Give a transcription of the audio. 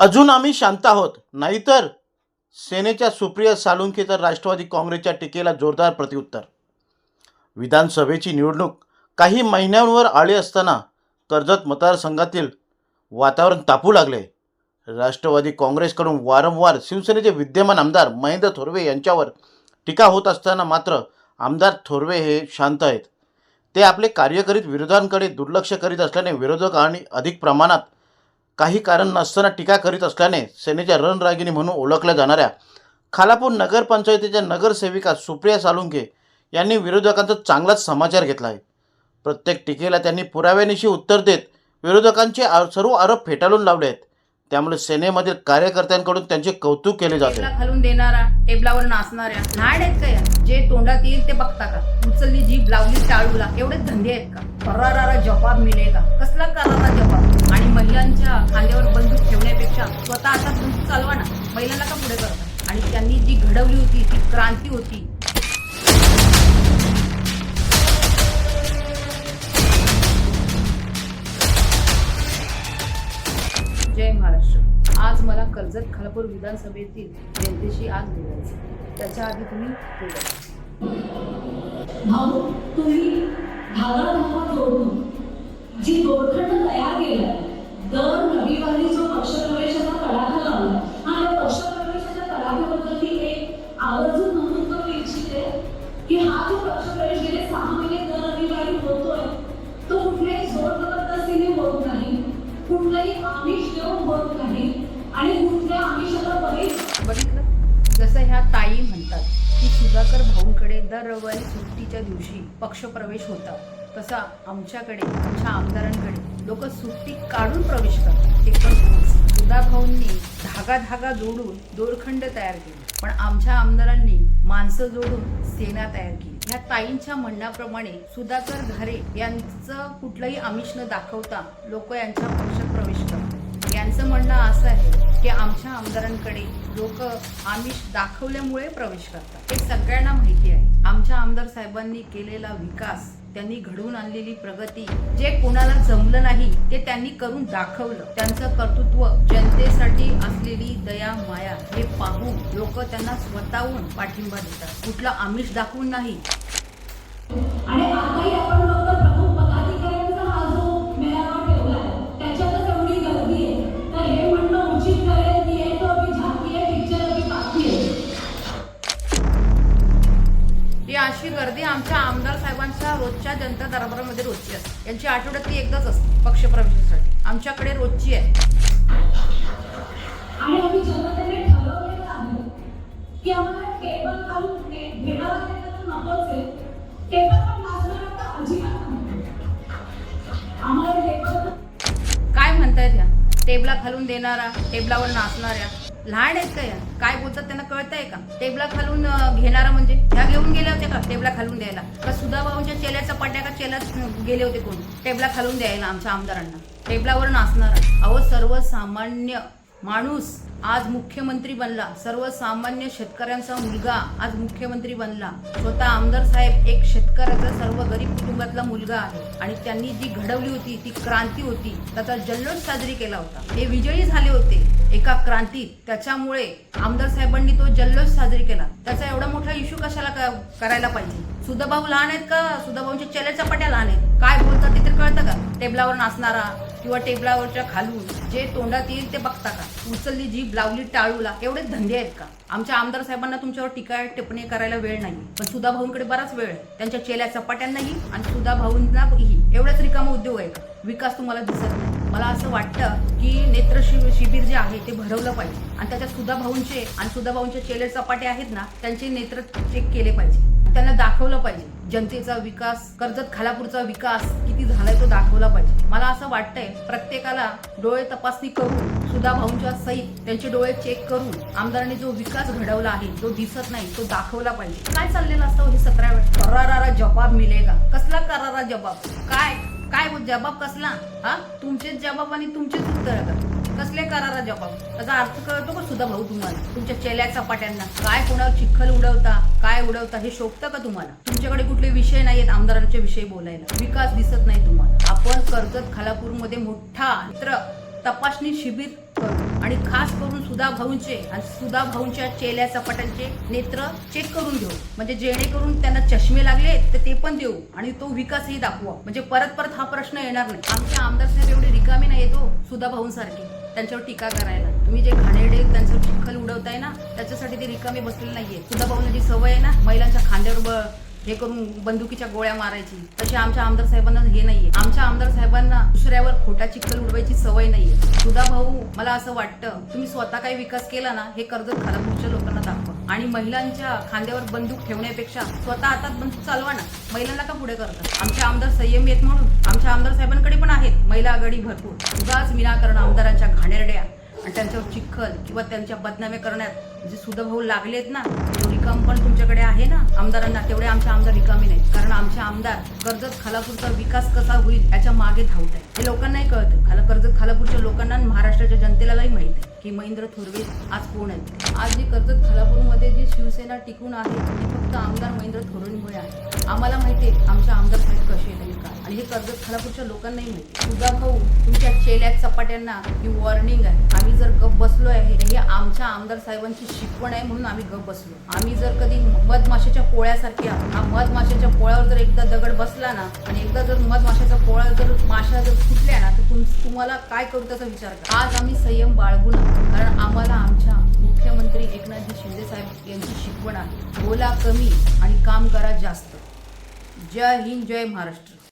अजून आम्ही शांत आहोत. नाहीतर सेनेच्या सुप्रिया सालुंखे तर राष्ट्रवादी काँग्रेसच्या टीकेला जोरदार प्रत्युत्तर विधानसभेची निवडणूक काही महिन्यांवर आली असताना कर्जत मतदारसंघातील वातावरण तापू लागले. राष्ट्रवादी काँग्रेसकडून वारंवार शिवसेनेचे विद्यमान आमदार महेंद्र थोरवे यांच्यावर टीका होत असताना मात्र आमदार थोरवे हे शांत आहेत. ते आपले कार्य करीत विरोधांकडे दुर्लक्ष करीत असल्याने विरोधक आणि अधिक प्रमाणात काही कारण नसताना टीका करीत असल्याने सेनेच्या रणरागिणी म्हणून ओळखल्या जाणाऱ्या खालापूर नगरपंचायतीच्या नगरसेविका सुप्रिया सालुंके यांनी विरोधकांचा चांगलाच समाचार घेतला आहे. प्रत्येक टीकेला त्यांनी पुराव्यानिशी उत्तर देत विरोधकांचे आ- सर्व आरोप फेटाळून लावले आहेत. त्यामुळे सेनेमधील कार्यकर्त्यांकडून त्यांचे कौतुक केले जाते. घालून देणारा टेबलावर नाचणाऱ्या नाड आहेत का या? जे तोंडात येईल ते बघता का? उचलली जीभ लावली टाळूला एवढे धंदे आहेत का? करारारा जबाब मिळेल का? कसला करारा जबाब? आणि महिलांच्या खांद्यावर बंदूक ठेवण्यापेक्षा स्वतः आता बंदूक चालवा ना. महिलांना का पुढे करता? आणि त्यांनी जी घडवली होती ती क्रांती होती जय महाराष्ट्र. आज मला कर्जत खालापूर विधानसभेतील जनतेशी आज बोलायचं त्याच्या आधी तुम्ही बोला भाऊ तुम्ही धागा धागा जोडून जी दोरखंड आमिष देऊन होत नाही. आणि कुठल्या आमिषाला बघितलं? जसं ह्या ताई म्हणतात की सुधाकर भाऊंकडे दर रविवारी सुट्टीच्या दिवशी पक्षप्रवेश होता. तसा आमच्याकडे आमच्या आमदारांकडे लोक सुट्टी काढून प्रवेश करतात. ते पण सुधा भाऊंनी धागा धागा जोडून दोरखंड तयार केले. पण आमच्या आमदारांनी माणसं जोडून सेना तयार केली. ह्या ताईंच्या म्हणण्याप्रमाणे सुधाकर घारे यांचं कुठलंही आमिष न दाखवता लोक यांच्या पक्षात प्रवेश करतात. यांचं म्हणणं असं आहे की आमच्या आमदारांकडे लोक आमिष दाखवल्यामुळे प्रवेश करतात. हे सगळ्यांना माहिती आहे. आमच्या आमदार साहेबांनी केलेला विकास त्यांनी घडवून आणलेली प्रगती जे कोणाला जमलं नाही ते त्यांनी करून दाखवलं. त्यांचं कर्तृत्व जन दया माया हे पाहून लोक त्यांना स्वतःहून पाठिंबा देतात. कुठला आमिष दाखवून नाही. आणि आताही आपण फक्त प्रमुख पदाधिकाऱ्यांचा हा जो मेळावा ठेवलाय त्याच्यातच एवढी गर्दी आहे. तर हे म्हणणं उचित ठरेल की ये तो अभी झाकी आहे पिक्चर अभी बाकी आहे. ही अशी गर्दी आमच्या आमदार साहेबांच्या रोजच्या जनता दरबारामध्ये रोजची असते. यांची आठवड्यातली एकदाच असते पक्षप्रवेशासाठी आमच्याकडे रोजची आहे. आणि आम्ही जनतेने ठरवलेलं आहे की आम्हाला टेबल काढून घेणारा नकोच आहे टेबलवर नाचणार आता अजिबात आम्हाला टेबल काय म्हणतायत ह्या टेबला खालून देणारा टेबलावर नाचणाऱ्या. लहान आहेत का या? काय बोलतात त्यांना कळतंय का? टेबला खालून घेणारा म्हणजे? ह्या घेऊन गेल्या होत्या का? टेबला खालून द्यायला. का सुधा भाऊंच्या चेल्याचा पड्या का चेलाच गेले होते कोण? टेबला खालून द्यायला आमच्या आमदारांना. टेबलावर नाचणारा. अहो सर्वसामान्य माणूस आज मुख्यमंत्री बनला. सर्वसामान्य शेतकऱ्यांचा मुलगा आज मुख्यमंत्री बनला. स्वतः आमदार साहेब एक शेतकऱ्याचा सर्व गरीब कुटुंबातला मुलगा आहे. आणि त्यांनी जी घडवली होती ती क्रांती होती त्याचा जल्लोष साजरी केला होता. हे विजयी झाले होते. एका क्रांतीत. त्याच्यामुळे आमदार साहेबांनी तो जल्लोष साजरी केला. त्याचा एवढा मोठा इश्यू कशाला क- करायला पाहिजे? सुधाभाऊ लहान आहेत का? सुधाभाऊंच्या चेल्याच्या पट्या लहान आहेत. काय बोलतात ते तर कळतं का? टेबलावर नाचणारा किंवा टेबलावरच्या खालून जे तोंडात येईल ते बघता का? उचलली जीभ लावली टाळूला. एवढे धंदे आहेत का? आमच्या आमदार साहेबांना तुमच्यावर टीका टिप्पणी करायला वेळ नाही. पण सुधा भाऊंकडे बराच वेळ आहे. त्यांच्या चेल्या चपाट्यांनाही आणि सुधा भाऊंनाही एवढाच रिकामा उद्योग आहे का? विकास तुम्हाला दिसत नाही. मला असं वाटतं की नेत्र शि- शिबिर जे आहे ते भरवलं पाहिजे. आणि त्याच्यात सुधा भाऊंचे आणि सुधा भाऊंचे चेले चपाटे आहेत ना त्यांचे नेत्र चेक केले पाहिजे. त्यांना दाखवलं पाहिजे. जनतेचा विकास कर्जत खालापूरचा विकास किती झालाय तो दाखवला पाहिजे. मला असं वाटतंय प्रत्येकाला डोळे तपासणी करून सुधा भाऊंच्या सहित त्यांचे डोळे चेक करून आमदारांनी जो विकास घडवला आहे तो दिसत नाही तो दाखवला पाहिजे. काय चाललेलं असतं हो हे सतरा करारा करारारा जबाब मिळेगा कसला करारा जबाब? काय? काय जबाब कसला? हा? तुमचेच जबाब आणि तुमचेच उत्तर कसले करारा जबाब? त्याचा अर्थ कळतो का सुद्धा भाऊ तुम्हाला? तुमच्या चेल्या पाट्यांना काय कोणावर चिखल उडवता काय उडवता हे शोभतं का तुम्हाला? तुमच्याकडे कुठले विषय नाहीयेत आमदारांच्या विषय बोलायला. विकास दिसत नाही तुम्हाला. आपण कर्जत खालापूरमध्ये मोठा मित्र तपासणी शिबिर आणि खास करून सुधा भाऊंचे आणि सुधा भाऊंच्या चेल्या चपाट्यांचे नेत्र चेक करून घेऊ. म्हणजे जेणेकरून त्यांना चष्मे लागले तर ते पण देऊ आणि तो विकासही दाखवा. म्हणजे परत परत हा प्रश्न येणार नाही. आमच्या आमदार साहेब एवढे रिकामे नाही येतो सुधा भाऊंसारखे. त्यांच्यावर टीका करायला. तुम्ही जे घाणेरडे त्यांचं चिखल उडवताय ना त्याच्यासाठी ते रिकामे बसलेले नाहीये. सुधा भाऊंना जी सवय आहे ना महिलांच्या खांद्यावर हे करून बंदुकीच्या गोळ्या मारायची तशी आमच्या आमदार साहेबांना हे नाहीये. आमच्या आमदार साहेबांना खोटा चिखल उडवायची सवय नाहीये. सुधा भाऊ मला असं वाटतं तुम्ही स्वतः काही विकास केला ना हे कर्जत खालापूरच्या लोकांना दाखवा. आणि महिलांच्या खांद्यावर बंदूक ठेवण्यापेक्षा स्वतः हातात बंदूक चालवा ना. महिलांना का पुढे करतात आमचे आमदार संयम येत म्हणून. आमच्या आमदार साहेबांकडे पण आहेत. महिला आघाडी भरपूर. उगाच विनाकारण आमदारांच्या घाणेरड्या आणि त्यांच्यावर चिखल किंवा त्यांच्या बदनामे करण्यात जे सुधभाऊ लागलेत ना रिकाम पण तुमच्याकडे आहे ना? आमदारांना तेवढे आमचे आमदार रिकामी नाहीत. कारण आमचे आमदार कर्जत खालापूरचा विकास कसा होईल याच्या मागे धावत आहे हे लोकांनाही कळतं. खाला कर्जत खालापूरच्या लोकांना महाराष्ट्राच्या जनतेलाही माहीत आहे की महेंद्र थोरवे आज कोण आहेत? आज जी कर्जत खालापूरमध्ये जी शिवसेना टिकून आहे ती फक्त आमदार महेंद्र थोरवेमुळे आहे. आम्हाला माहिती आहे आमच्या आमदार साहेब कसे आहेत आणि आणि हे कर्जत खालापूरच्या लोकांनाही माहिती तुझा भाऊ तुमच्या चेल्या चपाट्यांना ही वॉर्निंग आहे. आम्ही जर गप बसलो आहे हे आम आमदार साहेबांची शिकवण आहे म्हणून आम्ही गप बसलो. आम्ही जर कधी मधमाशाच्या पोळ्यासारखे हा मधमाशाच्या पोळ्यावर जर एकदा दगड बसला ना आणि एकदा जर मधमाशाचा पोळा जर माशा जर फुटल्या ना तर तुम तुम्हाला काय करू त्याचा विचार करा. आज आम्ही संयम बाळगू ना कारण आम्हाला आमच्या मुख्यमंत्री एकनाथजी शिंदे साहेब यांची शिकवण आहे. बोला कमी आणि काम करा जास्त. जय हिंद जय महाराष्ट्र.